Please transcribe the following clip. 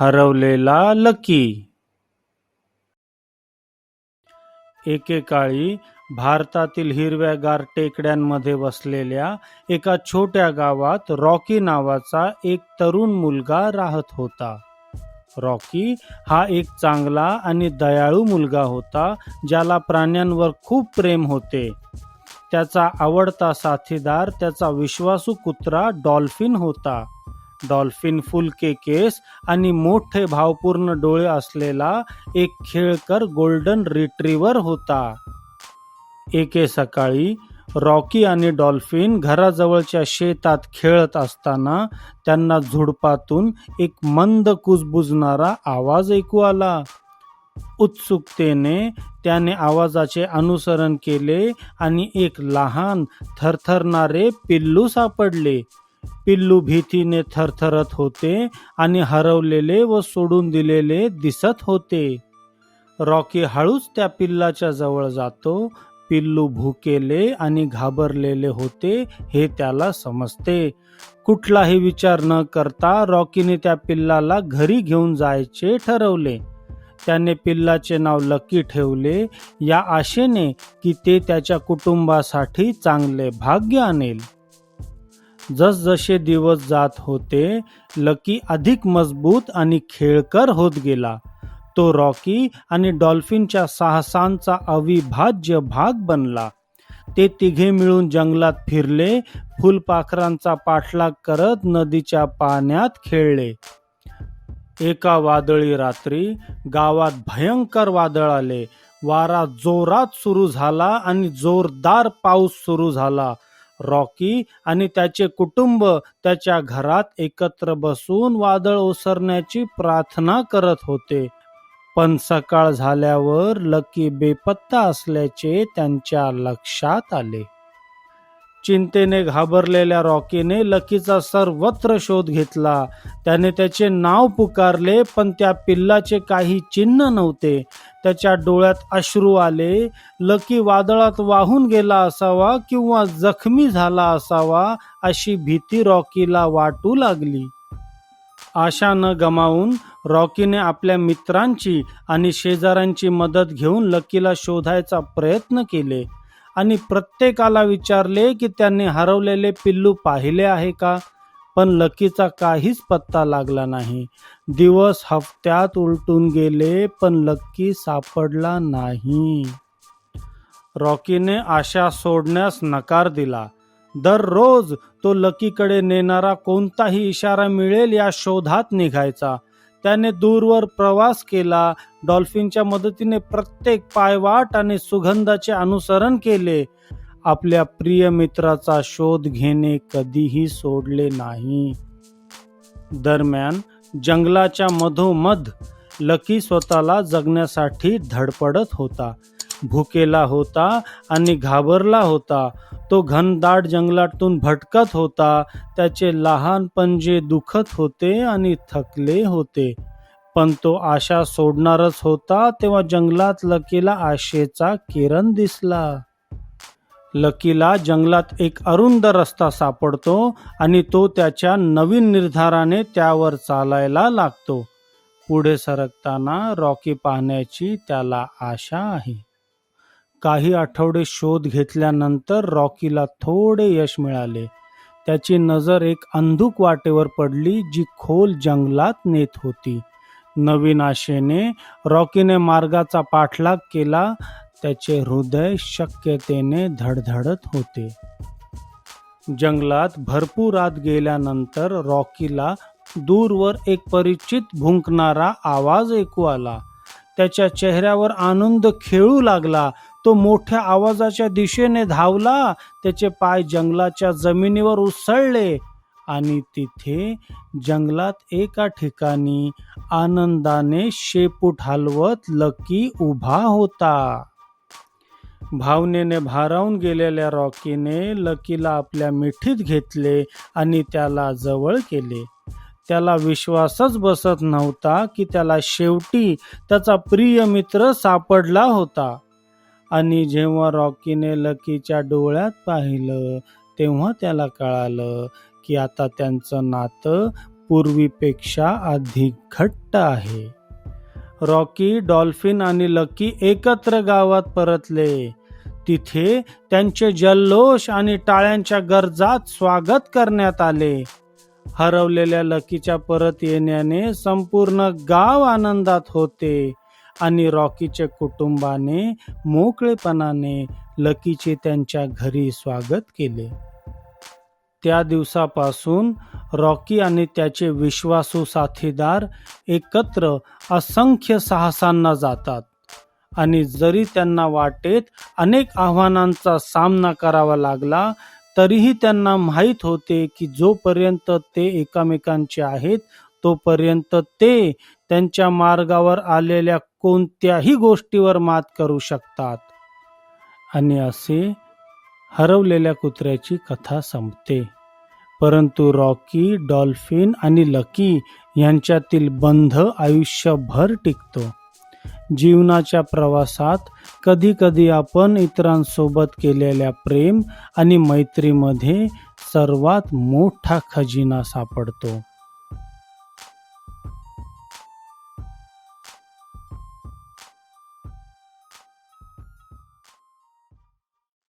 हरवलेला लकी. एकेकाळी भारतातील हिरव्यागार टेकड्यांमध्ये वसलेल्या एका छोट्या गावात रॉकी नावाचा एक तरुण मुलगा राहत होता. रॉकी हा एक चांगला आणि दयाळू मुलगा होता ज्याला प्राण्यांवर खूप प्रेम होते. त्याचा आवडता साथीदार त्याचा विश्वासू कुत्रा डॉल्फिन होता. डॉल्फिन फुलके केस आणि मोठे भावपूर्ण डोळे असलेला एक खेळकर गोल्डन रिट्रीवर होता. एके सकाळी रॉकी आणि डॉल्फिन घराजवळच्या शेतात खेळत असताना त्यांना झुडपातून एक मंद कुजबुजणारा आवाज ऐकू आला. उत्सुकतेने त्याने आवाजाचे अनुसरण केले आणि एक लहान थरथरणारे पिल्लू सापडले. पिल्लू भीतीने थरथरत होते आणि हरवलेले व सोडून दिलेले दिसत होते. रॉकी हळूच त्या पिल्लाच्या जवळ जातो. पिल्लू भुकेले आणि घाबरलेले होते हे त्याला समजते. कुठलाही विचार न करता रॉकीने त्या पिल्लाला घरी घेऊन जायचे ठरवले. त्याने पिल्लाचे नाव लकी ठेवले. या आशेने की ते त्याच्या कुटुंबासाठी चांगले भाग्य आणेल. जसजसे दिवस जात होते लकी अधिक मजबूत आणि खेळकर होत गेला. तो रॉकी आणि डॉल्फिनच्या साहसांचा अविभाज्य भाग बनला. ते तिघे मिळून जंगलात फिरले फुलपाखरांचा पाठलाग करत नदीच्या पाण्यात खेळले. एका वादळी रात्री गावात भयंकर वादळ आले. वारा जोरात सुरू झाला आणि जोरदार पाऊस सुरू झाला. रॉकी आणि त्याचे कुटुंब त्याच्या घरात एकत्र बसून वादळ ओसरण्याची प्रार्थना करत होते. पण सकाळ झाल्यावर लकी बेपत्ता असल्याचे त्यांच्या लक्षात आले. चिंतेने घाबरलेल्या रॉकीने लकीचा सर्वत्र शोध घेतला. त्याने त्याचे नाव पुकारले पण त्या पिल्लाचे काही चिन्ह नव्हते. त्याच्या डोळ्यात अश्रू आले. लकी वादळात वाहून गेला असावा किंवा जखमी झाला असावा अशी भीती रॉकीला वाटू लागली. आशा न गमावून रॉकीने आपल्या मित्रांची आणि शेजाऱ्यांची मदत घेऊन लकीला शोधायचा प्रयत्न केले. आणि प्रत्येकाला विचारले की त्यांनी हरवलेले पिल्लू पाहिले आहे का? पण लकीचा काहीच पत्ता लागला नाही. दिवस हफ्त्यात उलटून गेले पण लक्की सापडला नाही. रॉकीने आशा सोडण्यास नकार दिला. दररोज तो लकीकडे नेणारा कोणताही इशारा मिळेल या शोधात निघायचा. त्याने दूरवर प्रवास केला. डॉल्फिनच्या मदतीने प्रत्येक पायवाट आणि सुगंधाचे अनुसरण केले. आपल्या प्रिय मित्राचा शोध घेणे कधीही सोडले नाही. दरम्यान जंगलाच्या मधोमध लकी स्वतःला जगण्यासाठी धडपडत होता. भुकेला होता आणि घाबरला होता. तो घनदाट जंगलातून भटकत होता. त्याचे लहान पंजे दुखत होते आणि थकले होते. पण तो आशा सोडणारच होता. तेव्हा जंगलात लकीला आशेचा किरण दिसला. लकीला जंगलात एक अरुंद रस्ता सापडतो आणि तो त्याच्या नवीन निर्धाराने त्यावर चालायला लागतो. पुढे सरकताना रॉकी पाहण्याची त्याला आशा आहे. काही आठवडे शोध घेतल्यानंतर रॉकीला थोडे यश मिळाले. त्याची नजर एक अंधुक वाटेवर पडली जी खोल जंगलात नेत होती. नवीन आशेने रॉकीने मार्गाचा पाठलाग केला. त्याचे हृदय शक्यतेने धडधडत होते. जंगलात भरपूर आत गेल्यानंतर रॉकीला दूरवर एक परिचित भुंकणारा आवाज ऐकू आला. त्याच्या चेहऱ्यावर आनंद खेळू लागला. तो मोठ्या आवाजाच्या दिशेने धावला त्याचे पाय जंगलाच्या जमिनीवर उसळले आणि तिथे जंगलात एका ठिकाणी आनंदाने शेपूट हलवत लकी उभा होता. भावनेने भारावून गेलेल्या रॉकीने लकीला आपल्या मिठीत घेतले आणि त्याला जवळ केले. त्याला विश्वासच बसत नव्हता की त्याला शेवटी त्याचा प्रिय मित्र सापडला होता. आणि जेव्हा रॉकीने लकीच्या डोळ्यात पाहिलं तेव्हा त्याला कळालं की आता त्यांचं नातं पूर्वीपेक्षा अधिक घट्ट आहे. रॉकी डॉल्फिन आणि लकी एकत्र गावात परतले. तिथे त्यांचे जल्लोष आणि टाळ्यांच्या गरजात स्वागत करण्यात आले. हरवलेल्या लकीच्या परत येण्याने संपूर्ण गाव आनंदात होते. आणि रॉकीच्या कुटुंबाने मोकळेपणाने लकीचे त्यांच्या घरी स्वागत केले. त्या दिवसापासून रॉकी आणि त्याचे विश्वासू साथीदार एकत्र असंख्य साहसांना जातात आणि जरी त्यांना वाटेत अनेक आव्हानांचा सामना करावा लागला तरीही त्यांना माहीत होते की जोपर्यंत ते एकमेकांचे आहेत तोपर्यंत ते त्यांच्या मार्गावर आलेल्या कोणत्याही गोष्टीवर मात करू शकतात. आणि असे हरवलेल्या कुत्र्याची कथा संपते. परंतु रॉकी डॉल्फिन आणि लकी यांच्यातील बंध आयुष्यभर टिकतो. जीवनाच्या प्रवासात कधी कधी आपण इतरांसोबत केलेल्या प्रेम आणि मैत्रीमध्ये सर्वात मोठा खजिना सापडतो.